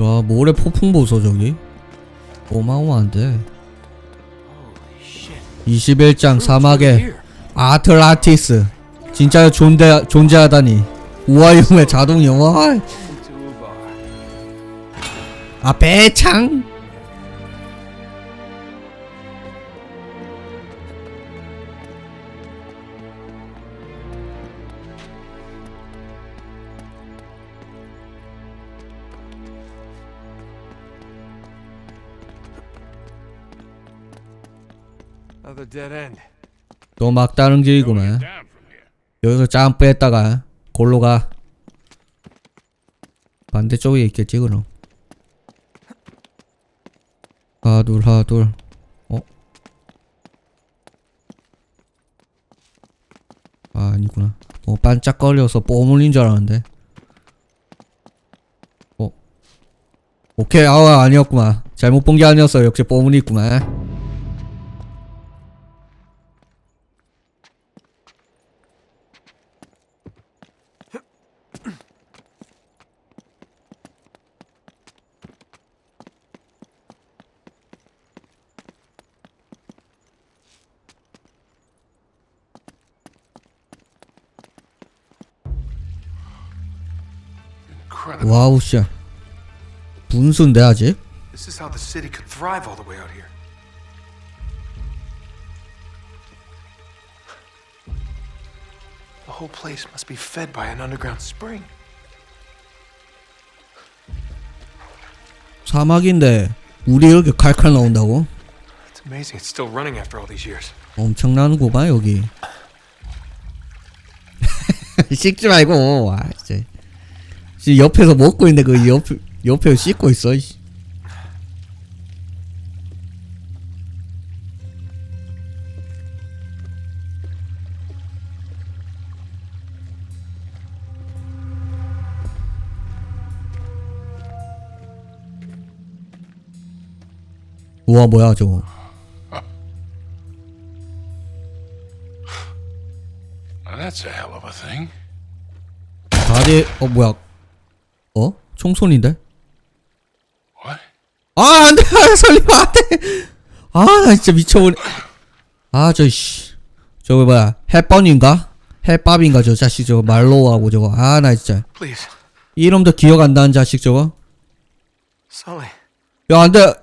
야 모래 폭풍 보소 저기. 어마어마한데. 21장 사막의 아틀라티스. 진짜 존재, 존재하다니. 우아용의 자동 영화. 아 배창 또 막다른 길이구만. 여기서 점프했다가 골로 가. 반대쪽에 있겠지 그럼? 하둘 하둘. 어? 아 아니구나. 뭐 반짝거려서 뽀물린 줄 알았는데. 어? 오케이 아 아니었구만. 잘못 본 게 아니었어 역시 뽀물이 있구만 와우 씨 분수인데 아직? This is how the city could thrive all the way out here. The whole place must be fed by an underground spring. 사막인데 물이 이렇게 칼칼 나온다고? It's amazing it's still running after all these years. 엄청나는구만 여기 씻지 말고 아 진짜 지금 옆에서 먹고 있는데 그 옆, 옆에 씻고 있어 이씨. 우와 뭐야 저거 that's a hell of a thing. 다리 어 뭐야 어? 총손인데? 아 안 돼. 설리면 안 돼. 아 나 진짜 미쳐버리. 아 저 씨. 저거 뭐야. 햇번인가? 햇밥인가 저 자식 저거 말로하고 저거. 아 나 진짜. 이름도 기억 안 나는 자식 저거. 야 안 돼.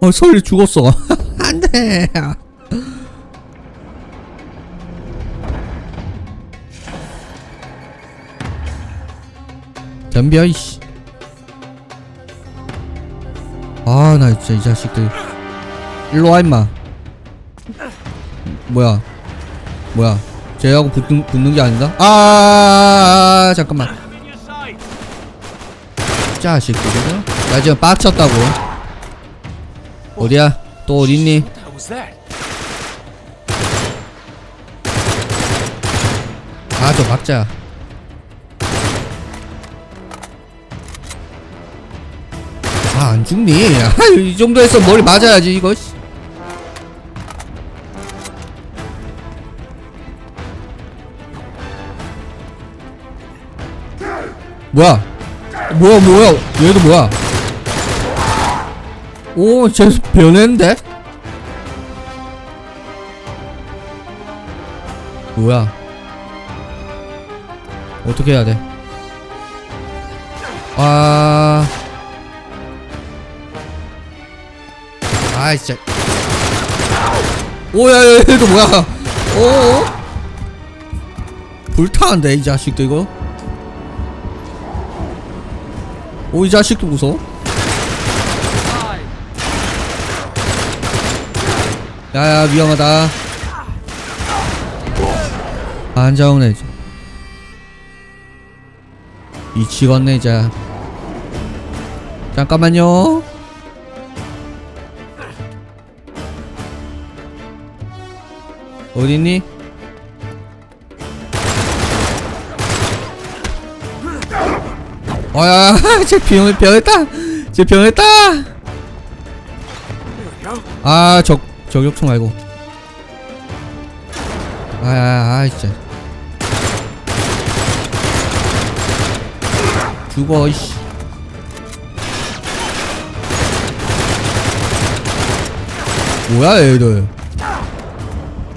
어 설리 죽었어. 안 돼 덤벼 이씨 아 나 진짜 이 자식들 일로와 임마 뭐야 뭐야 쟤하고 붙는, 붙는 게 아닌가? 아 잠깐만 자식들이죠? 나 지금 빡쳤다고 어디야? 또 어딨니? 아저 막자 아 안 죽니? 아, 이 정도에서 머리 맞아야지 이거 씨. 뭐야 뭐야 뭐야 얘도 뭐야 오 쟤 변했는데? 뭐야 어떻게 해야 돼? 아. 아, 진짜. 오야, 야, 얘도 뭐야? 오. 불타는데 이 자식도 이거. 오, 이 자식도 무서워. 야야 위험하다. 안정네 이제. 미치겠네 이제 잠깐만요 어딨니? 어야, 제 병, 변했다! 제 변했다! 아, 적, 저격총 말고. 아, 아, 아, 진짜. 죽어, 이씨. 뭐야, 얘들.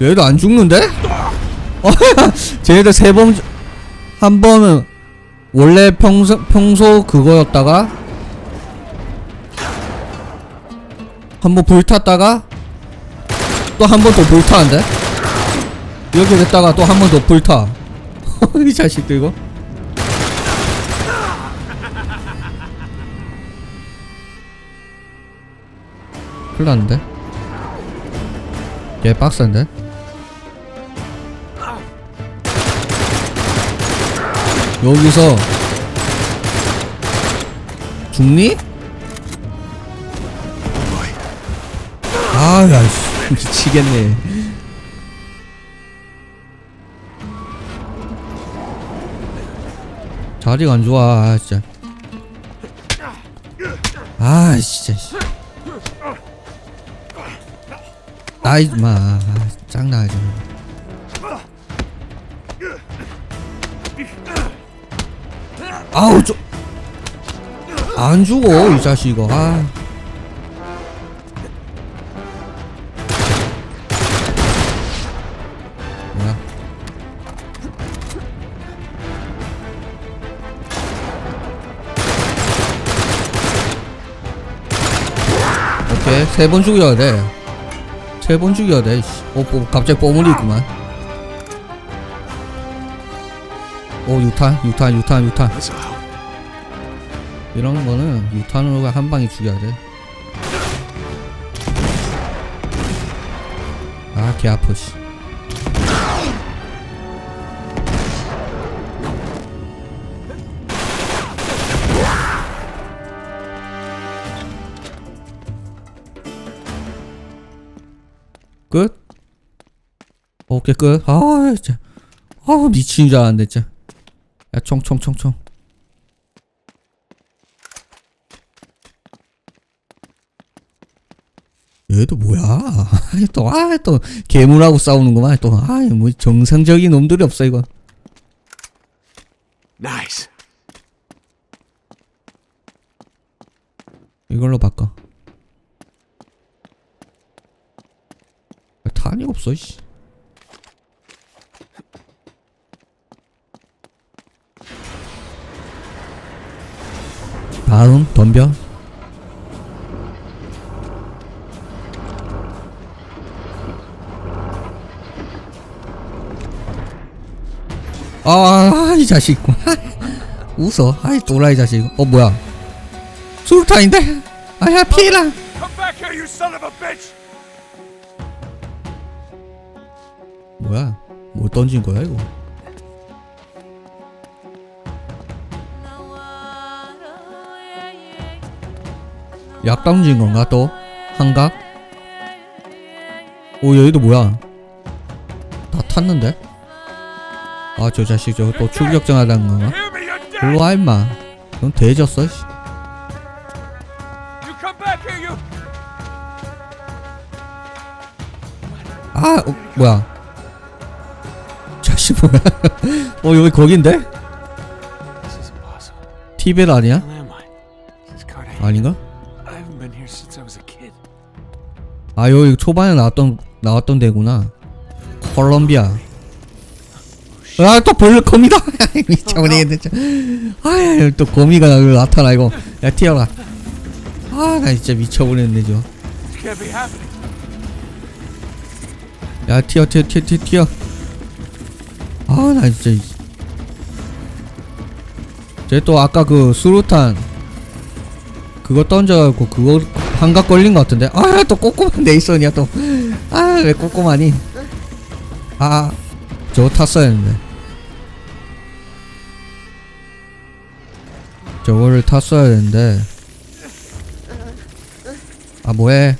얘들 안 죽는데? 어, 쟤네들 세 번 한 번은 원래 평소 평소 그거였다가 한 번 불탔다가 또 한 번 더 불타는데? 이렇게 됐다가 또 한 번 더 불타. 이 자식들 이거. 큰일 났는데? 얘 빡센데 여기서 죽니? 아야 씨, 미치겠네. 자리가 안 좋아. 아 진짜. 아 진짜. 씨. 아이 마. 아, 짱나지 아우 저 안 죽어 이 자식 이거. 아. 뭐야? 오케이 세 번 죽여야 돼 세 번 죽여야 돼 씨. 어, 뭐, 갑자기 뽀물이 있구만 오 유탄 유탄 유탄 유탄 help. 이런 거는 유탄으로 한 방에 죽여야 돼. 아, 개 아파, 씨. 끝? 오케이, 끝. 아, 진짜. 아, 미친 줄 알았는데, 진짜. 야, 총, 총, 총, 총. 얘도 뭐야? 또, 아, 또, 괴물하고 싸우는구만, 또. 아, 뭐, 정상적인 놈들이 없어, 이거. Nice. 이걸로 바꿔. 아, 탄이 없어, 씨. 다음, 덤벼. 아, 이 자식. 웃어. 아이, 또라이 자식. 어, 뭐야. 술탄인데? 아야, 피해라. 뭐야? 뭐 던진 거야, 이거? 약 던진 건가, 또? 한각? 오, 여기도 뭐야? 다 탔는데? 아, 저 자식 저거 또 출격증 하다는 건가? Hear me, you're dead! 일로 와, 임마. 넌 돼졌어, 씨. 아, 어, 뭐야? 자식 뭐야? 어, 여기 거긴데? 티벳 아니야? 아닌가? 아 여기 초반에 나왔던 나왔던 데구나. 콜롬비아. 아또 벌레 거미다. 미쳐버리겠네 아또 거미가 나- 나타나 이거. 야 튀어라 아나 진짜 can't be happening. 튀어 튀어 튀어 튀어 튀어. 아나 진짜 쟤 또 아까 그 수루탄 그거 던져갖고 그거 한각 걸린 것 같은데. 아 또 꼬꼬만 네이선이야 또 아 왜 꼬꼬마니? 아 저거 탔어야 했는데. 저거를 탔어야 했는데. 아 뭐해?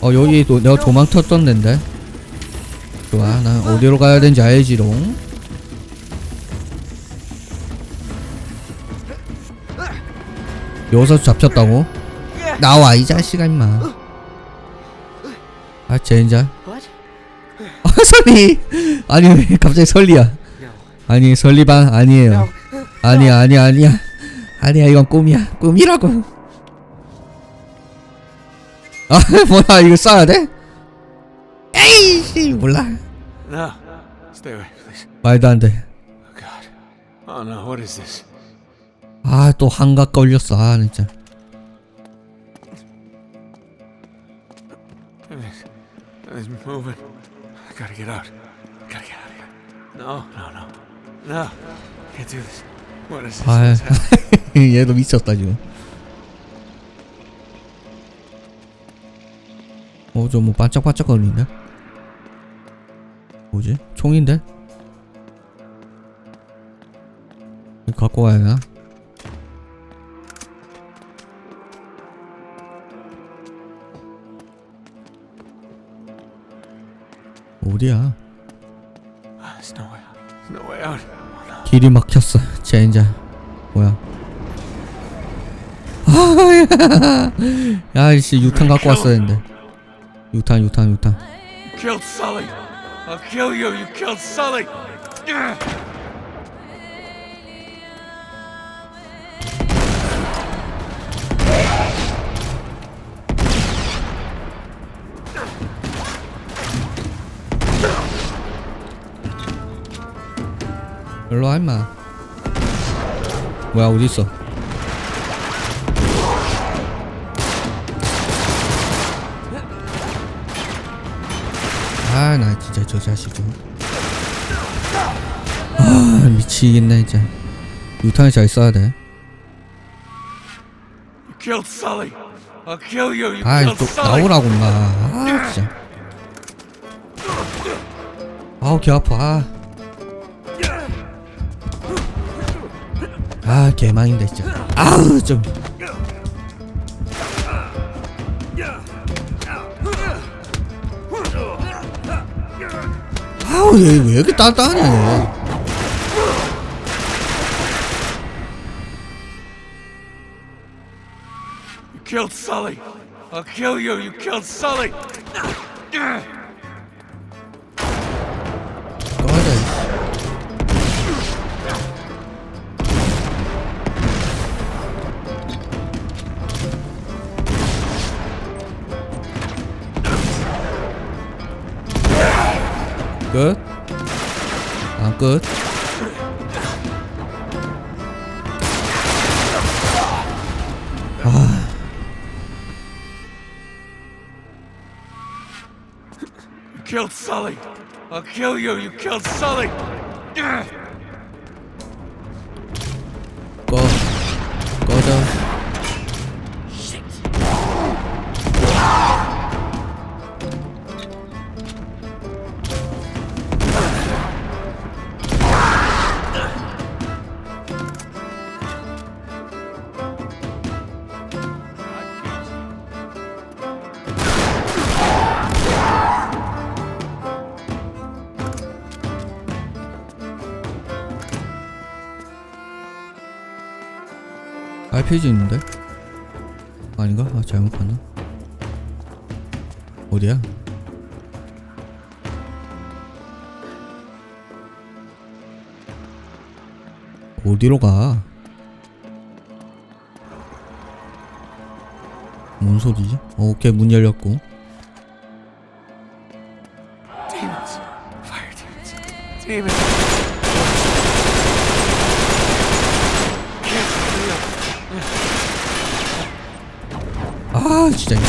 어 여기 또 내가 도망 쳤던 데인데. 좋아 난 어디로 가야 되는지 알지롱 여기서 잡혔다고? 나와 이 자식아 임마 아 젠장 What? 아 설리 아니 왜 갑자기 설리야 아니 설리반 아니에요 아니야 아니야 아니야 아니야 이건 꿈이야 꿈이라고 아 뭐야 이거 쏴야 돼? 에이씨 몰라. 말도 안돼 Oh. Oh, no. What is this? 아 또 한각 걸렸어 아 진짜 everything's moving. I gotta get out. Gotta get out of here. No, no, no. No. Can't do this. What is this? 아? 얘도 미쳤다 지금 어좀 뭐 반짝반짝 거리는데 뭐지 총인데 갖고 가야 되나 어디야. Oh. 길이 막혔어 젠자 뭐야 아, 야이씨 유탄 갖고 왔어야 했는데 유탄 유탄 유탄 You killed Sully. I'll kill you. You killed Sully. 와 임마. 뭐야 어딨어? 아 나 진짜 저 자식 좀아 미치겠네 진짜. 유탄을 잘 써야 돼. 아이 또. 나오라고 임마. 아 진짜. 아우 개 아파. 아. 아 개망인데 진짜 아우 좀 아우 얘 왜 이렇게 얘. You killed Sully. I'll kill you. You killed Sully. 끝? 아 끝? You killed Sully. I'll kill you. You killed Sully. RPG 있는데? 아닌가? 아 잘못 봤나? 어디야? 어디로 가? 뭔 소리지? 어, 오케이 문 열렸고 아 진짜 이거.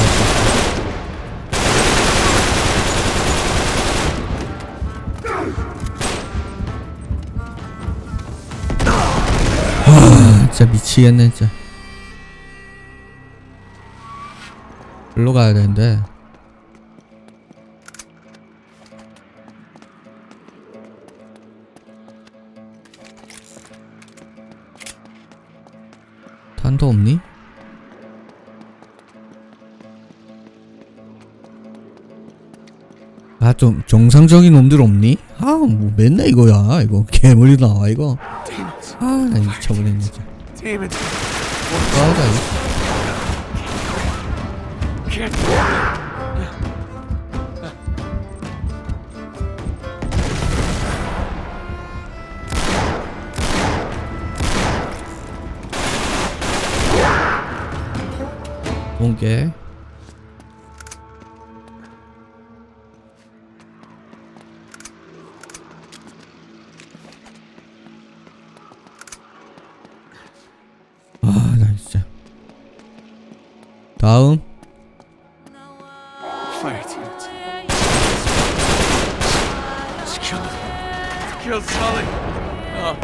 아 진짜 미치겠네 진짜. 일로 가야 되는데. 탄도 없니? 아 좀 정상적인 놈들 없니? 아뭐 맨날 이거야 이거. 개물이 나와 이거. 아나 이거 쳐버리네 진짜. 아나 이거. 뭔게 him. Kill Sully. Oh,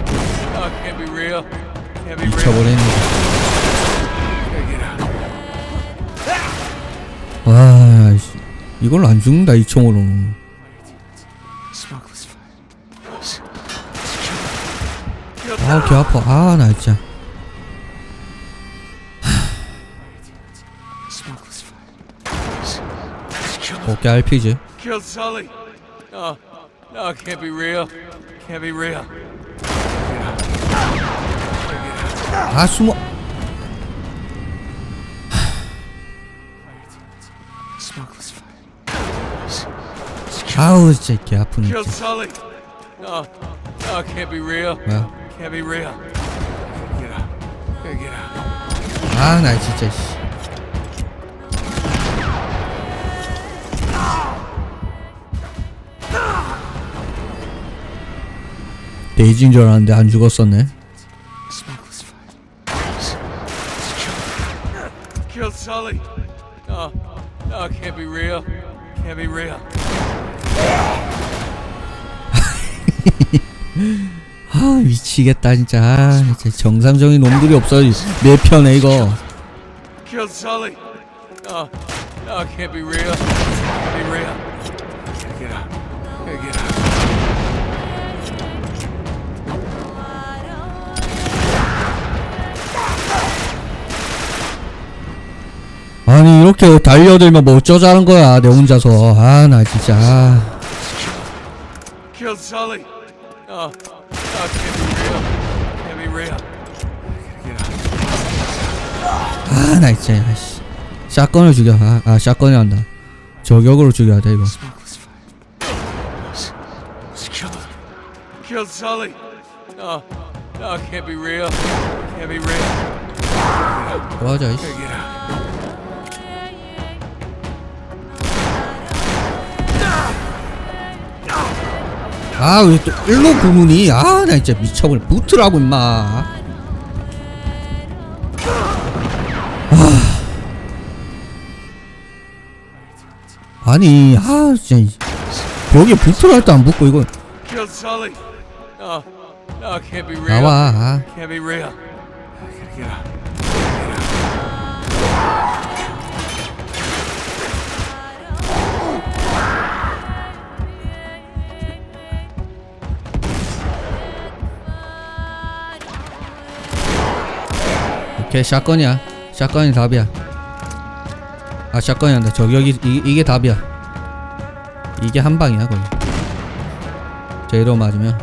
oh, can't be real. Can't be real. 미쳐버렸네. Gotta get out. 와, 씨. 이걸로 안 죽는다, 이 총으로는. Smokeless fire. Just kill him. Kill 아, 개 아파. 아, 나 진짜. Smokeless fire. Just, just kill him. 오케이, RPG. Kill Sully. Oh, no, it can't be real. Can't be real. Get out. Gotta get out. 아, 숨어. Smokeless fire. Just, just kill, 아우, 진짜 개 아프네. kill 진짜. Sully. No, no, it can't be real. 뭐야? Can't be real. Gotta get out. Gotta get out. 아, 나 진짜, 씨. 데이지인 줄 알았는데 안 죽었었네. Smokeless fire. Just, just kill him. Kill Sully. No, no, can't be real. Can't be real. 아, 미치겠다, 진짜. 아, 진짜 정상적인 놈들이 없어. 내 편에 이거. Kill Sully. No, no, can't be real. Can't be real. Gotta get out. Gotta get out. 아니, 이렇게 달려들면 뭐 어쩌자는 거야, 내 혼자서. 아, 나 진짜. 아. Kill Sully. No, no, it can't be real. Can't be real. Gotta get out. 아, 나 진짜. 아씨. 샷건을 죽여. 아, 아 샷건이 한다. 저격으로 죽여야 돼, 이거. Smokeless fire. Just, just kill him. Kill Sully. No, no, can't be real. Can't be real. 맞아, 이씨. 아, 왜 또 일로 구문이? 아, 나 진짜 미쳐버려. 붙으라고, 임마. 아. 아니, 아, 진짜. 벽에 붙으라 할때 안 붙고, 이거. Be real. 나와. 아. 오케이, 샷건이야. 샷건이 답이야. 아, 샷건이 한다. 저격이, 이, 이게 답이야. 이게 한 방이야, 거의. 제로 맞으면.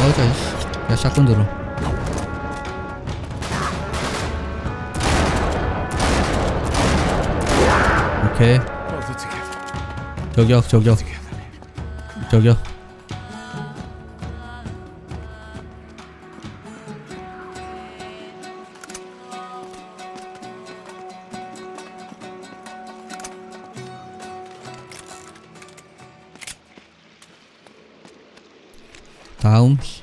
맞아, 이씨. 야, 샷건 들어. 오케이. 저격, 저격. 저격. 다음? 씨.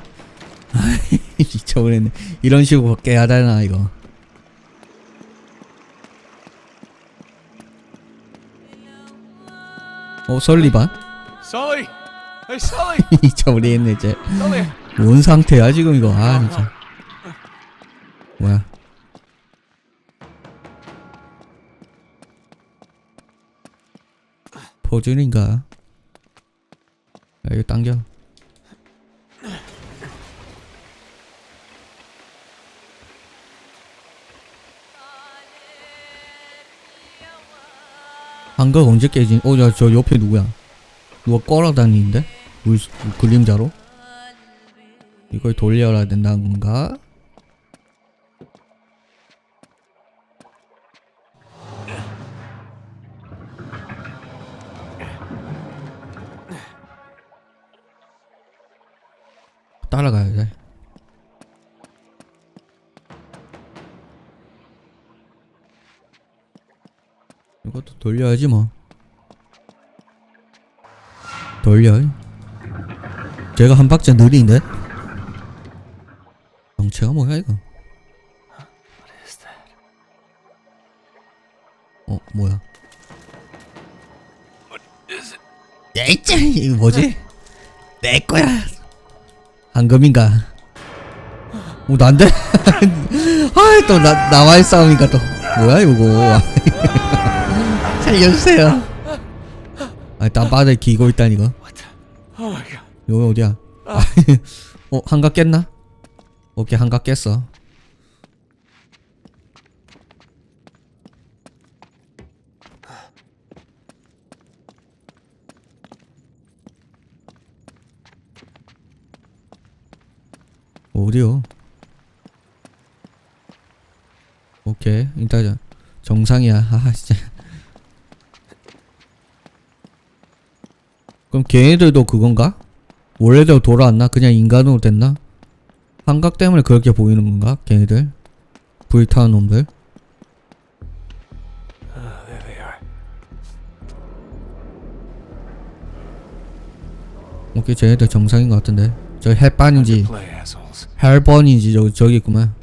미쳐버렸네. 이런 식으로 깨야 되나 이거? 어 설리반? Hey, Sully! 미쳐버리겠네 이제! 뭔 상태야 지금 이거? 아 진짜. 뭐야? 포준인가? 야 이거 당겨 한각 언제 깨지? 어 야 저 옆에 누구야 누가 꺼라다니는데? 물, 그림자로? 이걸 돌려야 된다는 건가? 돌려야지 뭐. 돌려 제가 한 박자 느린데? 정체가 뭐야 이거? 어 뭐야? 야 있자 이거 뭐지? 내 거야! 황금인가? 어 난데? 아또 나 나와의 싸움이니까 또. 뭐야 이거 살려주세요. 아 땀바닥에 기고 있다니까. 여기 어디야? 어 한각 깼나? 오케이 한각 깼어. 어디요? 오케이 일단 정상이야. 아 진짜 그럼 걔네들도 그건가? 원래대로 돌아왔나? 그냥 인간으로 됐나? 환각 때문에 그렇게 보이는 건가? 걔네들? 불타는 놈들? 오케이 쟤네들 정상인 것 같은데 저 햇반인지. 헬번인지 저기 저기 있구만